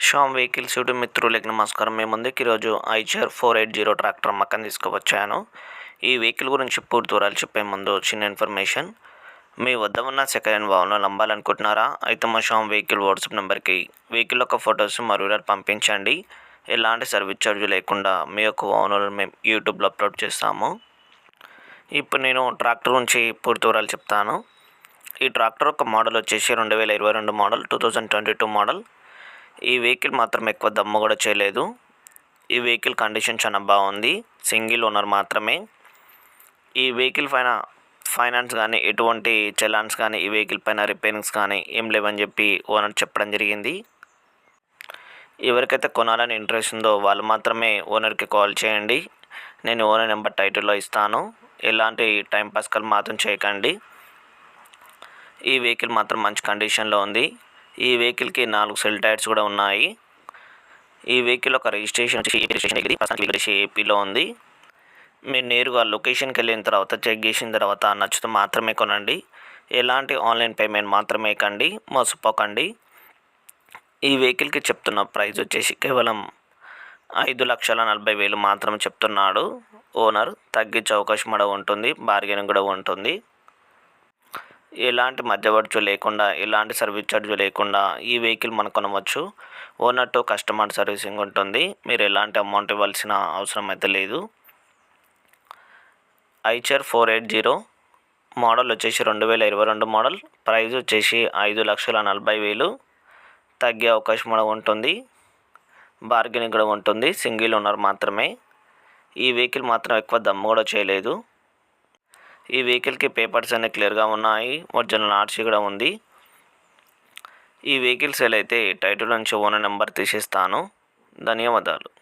Sam vehicles YouTube మిత్రులకి నమస్కారం. మేము ముందుకు ఈరోజు Eicher four eight zero tractor అమ్మకం తీసుకువచ్చాను. ఈ వెహికల్ గురించి పూర్తి వివరాలు చెప్పే ముందు చిన్న ఇన్ఫర్మేషన్. మీ వద్ద ఉన్న సెకండ్ హ్యాండ్ వాహనాలు అమ్మాలనుకుంటున్నారా అయితే మా షామ్ వెహికల్ వాట్సాప్ నెంబర్కి వెహికల్ యొక్క ఫొటోస్ మరియు పంపించండి. ఎలాంటి సర్వీస్ ఛార్జ్ లేకుండా మీ యొక్క వాహనాలను మేము యూట్యూబ్లో అప్లోడ్ చేస్తాము. ఇప్పుడు నేను ట్రాక్టర్ గురించి పూర్తి వివరాలు చెప్తాను. ఈ ట్రాక్టర్ యొక్క మోడల్ వచ్చేసి రెండు వేల ఇరవై రెండు model two thousand twenty two model. ఈ వెహికల్ మాత్రం ఎక్కువ దమ్ము కూడా చేయలేదు. ఈ వెహికల్ కండిషన్ చాలా బాగుంది. సింగిల్ ఓనర్ మాత్రమే. ఈ వెహికల్ పైన ఫైనాన్స్ కానీ ఎటువంటి చలాన్స్ కానీ ఈ వెహికల్ పైన రిపేరింగ్స్ కానీ ఏం లేవని చెప్పి ఓనర్ చెప్పడం జరిగింది. ఎవరికైతే కొనాలని ఇంట్రెస్ట్ ఉందో వాళ్ళు మాత్రమే ఓనర్కి కాల్ చేయండి. నేను ఓనర్ నెంబర్ టైటిల్లో ఇస్తాను. ఎలాంటి టైం పాస్ మాత్రం చేయకండి. ఈ వెహికల్ మాత్రం మంచి కండిషన్లో ఉంది. ఈ వెహికల్కి నాలుగు సెల్ టైర్స్ కూడా ఉన్నాయి. ఈ వెహికల్ ఒక రిజిస్ట్రేషన్ వచ్చి రిజిస్ట్రేషన్ ప్రస్తుతానికి ఏపీలో ఉంది. మీరు నేరుగా లొకేషన్కి వెళ్ళిన తర్వాత చెక్ చేసిన తర్వాత నచ్చితే మాత్రమే కొనండి. ఎలాంటి ఆన్లైన్ పేమెంట్ మాత్రమే కండి మోసపోకండి ఈ వెహికల్కి చెప్తున్న ప్రైస్ వచ్చేసి కేవలం ఐదు లక్షల నలభై వేలు మాత్రం చెప్తున్నాడు. ఓనర్ తగ్గించే అవకాశం కూడా ఉంటుంది బార్గెనింగ్ కూడా ఉంటుంది. ఎలాంటి మధ్యవర్తు లేకుండా ఎలాంటి సర్వీస్ ఛార్జ్ లేకుండా ఈ వెహికల్ మనం కొనవచ్చు. ఓనర్ టు కస్టమర్ సర్వీసింగ్ ఉంటుంది. మీరు ఎలాంటి అమౌంట్ ఇవ్వాల్సిన అవసరం అయితే లేదు. Eicher four eight zero model వచ్చేసి రెండు వేల ఇరవై రెండు మోడల్. ప్రైస్ వచ్చేసి ఐదు లక్షల నలభై వేలు. తగ్గే అవకాశం కూడా ఉంటుంది. బార్గెనింగ్ కూడా ఉంటుంది. సింగిల్ ఓనర్ మాత్రమే. ఈ వెహికల్ మాత్రం ఎక్కువ దమ్ము కూడా చేయలేదు. ఈ వెహికల్కి పేపర్స్ అన్ని క్లియర్గా ఉన్నాయి. ఒరిజినల్ ఆర్సీ కూడా ఉంది. ఈ వెహికల్ సేల్ అయితే టైటిల్ నుంచి ఓనర్ నెంబర్ తీసేస్తాను. ధన్యవాదాలు.